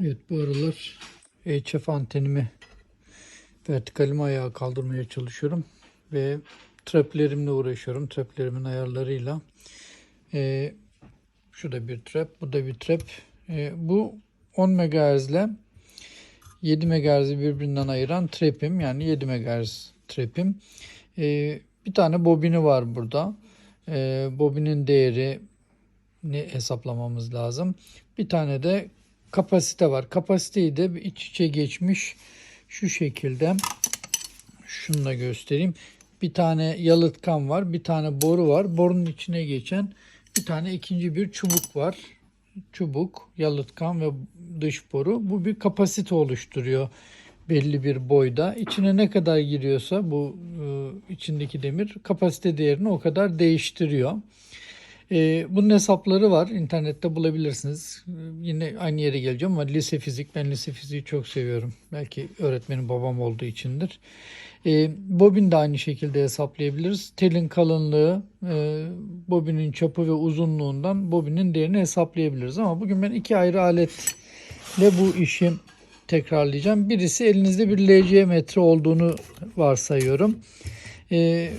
Evet bu aralar HF antenimi vertikalime ayağa kaldırmaya çalışıyorum ve traplerimle uğraşıyorum. Traplerimin ayarlarıyla. Ee, şu da bir trap, bu da bir trap. Ee, bu 10 MHz ile 7 MHz'i birbirinden ayıran trap'im yani 7 MHz trap'im. Ee, bir tane bobini var burada. Ee, bobinin değeri ne hesaplamamız lazım. Bir tane de kapasite var. Kapasiteyi de iç içe geçmiş şu şekilde. Şunu da göstereyim. Bir tane yalıtkan var. Bir tane boru var. Borunun içine geçen bir tane ikinci bir çubuk var. Çubuk, yalıtkan ve dış boru. Bu bir kapasite oluşturuyor belli bir boyda. İçine ne kadar giriyorsa bu e, içindeki demir kapasite değerini o kadar değiştiriyor. E, bunun hesapları var. İnternette bulabilirsiniz. E, yine aynı yere geleceğim ama lise fizik. Ben lise fiziği çok seviyorum. Belki öğretmenim babam olduğu içindir. E, bobin de aynı şekilde hesaplayabiliriz. Telin kalınlığı, e, bobinin çapı ve uzunluğundan bobinin değerini hesaplayabiliriz. Ama bugün ben iki ayrı aletle bu işi tekrarlayacağım. Birisi elinizde bir LC metre olduğunu varsayıyorum. E,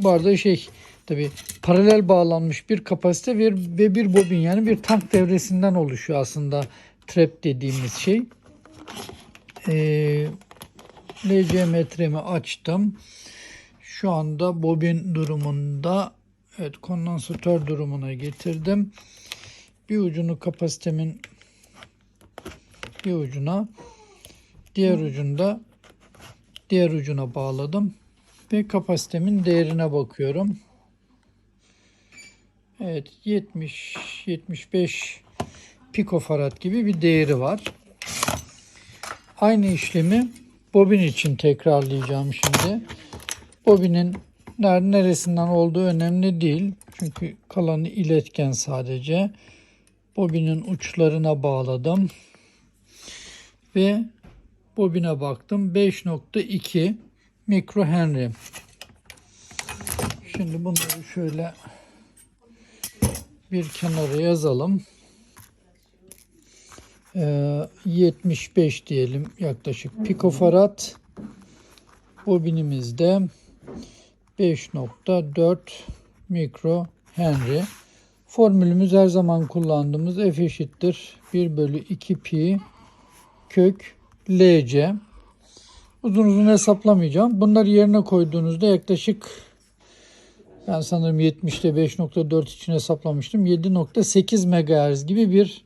bu arada şey tabi paralel bağlanmış bir kapasite ve, ve bir bobin yani bir tank devresinden oluşuyor aslında trap dediğimiz şey. Ee, LC metremi açtım. Şu anda bobin durumunda evet kondansatör durumuna getirdim. Bir ucunu kapasitemin bir ucuna diğer ucunda diğer ucuna bağladım ve kapasitemin değerine bakıyorum. Evet 70 75 pikofarad gibi bir değeri var. Aynı işlemi bobin için tekrarlayacağım şimdi. Bobinin neresinden olduğu önemli değil. Çünkü kalanı iletken sadece. Bobinin uçlarına bağladım. Ve bobine baktım. 5.2 mikro henry. Şimdi bunları şöyle bir kenara yazalım. Ee, 75 diyelim yaklaşık pikofarad. Bobinimizde 5.4 mikro henry. Formülümüz her zaman kullandığımız F eşittir 1 bölü 2 pi kök LC. Uzun uzun hesaplamayacağım. Bunları yerine koyduğunuzda yaklaşık ben sanırım 70'te 5.4 için hesaplamıştım. 7.8 MHz gibi bir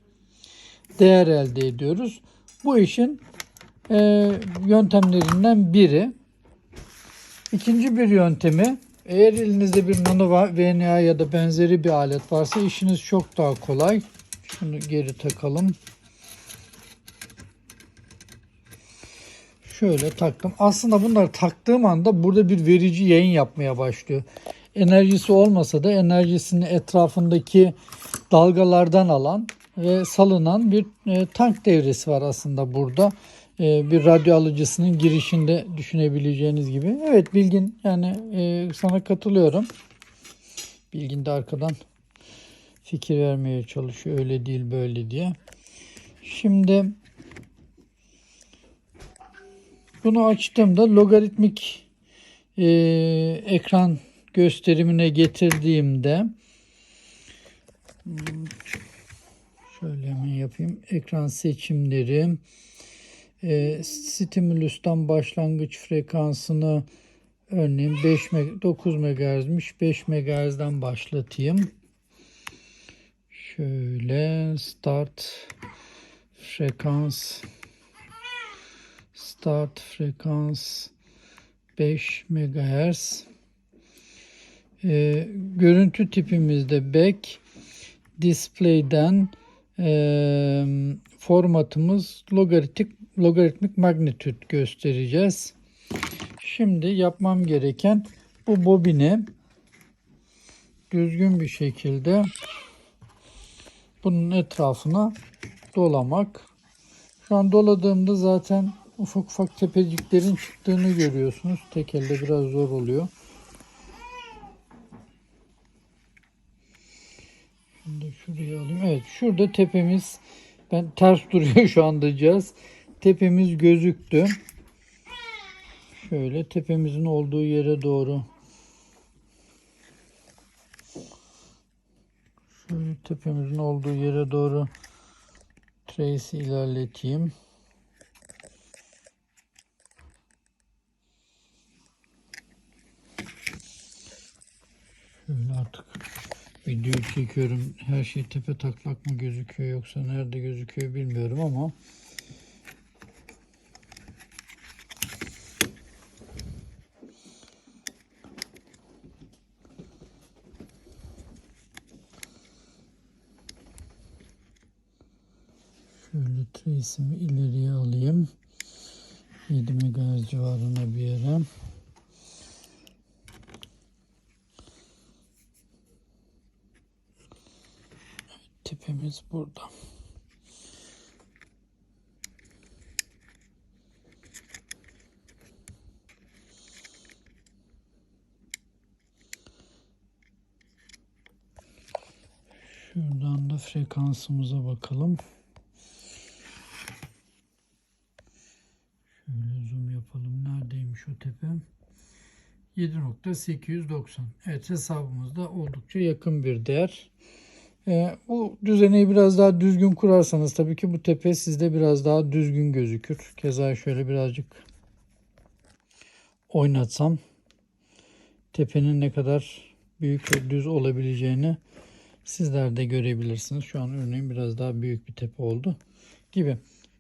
değer elde ediyoruz. Bu işin e, yöntemlerinden biri. İkinci bir yöntemi eğer elinizde bir nano VNA ya da benzeri bir alet varsa işiniz çok daha kolay. Şunu geri takalım. Şöyle taktım. Aslında bunları taktığım anda burada bir verici yayın yapmaya başlıyor. Enerjisi olmasa da enerjisini etrafındaki dalgalardan alan ve salınan bir e, tank devresi var aslında burada. E, bir radyo alıcısının girişinde düşünebileceğiniz gibi. Evet Bilgin yani e, sana katılıyorum. Bilgin de arkadan fikir vermeye çalışıyor. Öyle değil böyle diye. Şimdi bunu açtığımda logaritmik e, ekran gösterimine getirdiğimde şöyle hemen yapayım. Ekran seçimleri e, stimülustan başlangıç frekansını örneğin 5 9 MHz'miş 5 MHz'den başlatayım. Şöyle start frekans start frekans 5 MHz. Ee, görüntü tipimizde back display'den e, formatımız logaritmik logaritmik magnitüt göstereceğiz. Şimdi yapmam gereken bu bobini düzgün bir şekilde bunun etrafına dolamak. Şu an doladığımda zaten ufak ufak tepeciklerin çıktığını görüyorsunuz. Tek elde biraz zor oluyor. Şimdi şuraya alayım. Evet şurada tepemiz Ben ters duruyor şu anda cihaz. Tepemiz gözüktü. Şöyle tepemizin olduğu yere doğru Şöyle tepemizin olduğu yere doğru trace'i ilerleteyim. Şöyle artık video çekiyorum. Her şey tepe taklak mı gözüküyor yoksa nerede gözüküyor bilmiyorum ama Şöyle trace'imi ileriye alayım. 7 MHz civarına bir yere. Tepemiz burada. Şuradan da frekansımıza bakalım. Şöyle zoom yapalım. Neredeymiş o tepe? 7.890. Evet hesabımızda oldukça yakın bir değer. Ee, bu düzeneyi biraz daha düzgün kurarsanız tabii ki bu tepe sizde biraz daha düzgün gözükür. Keza şöyle birazcık oynatsam tepenin ne kadar büyük ve düz olabileceğini sizler de görebilirsiniz. Şu an örneğin biraz daha büyük bir tepe oldu gibi.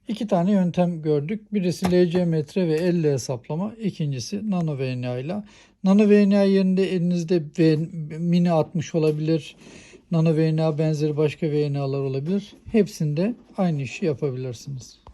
İki tane yöntem gördük. Birisi LC metre ve elle hesaplama. İkincisi nano VNA ile. Nano VNA yerinde elinizde mini 60 olabilir. Nano VNA benzeri başka VNA'lar olabilir. Hepsinde aynı işi yapabilirsiniz.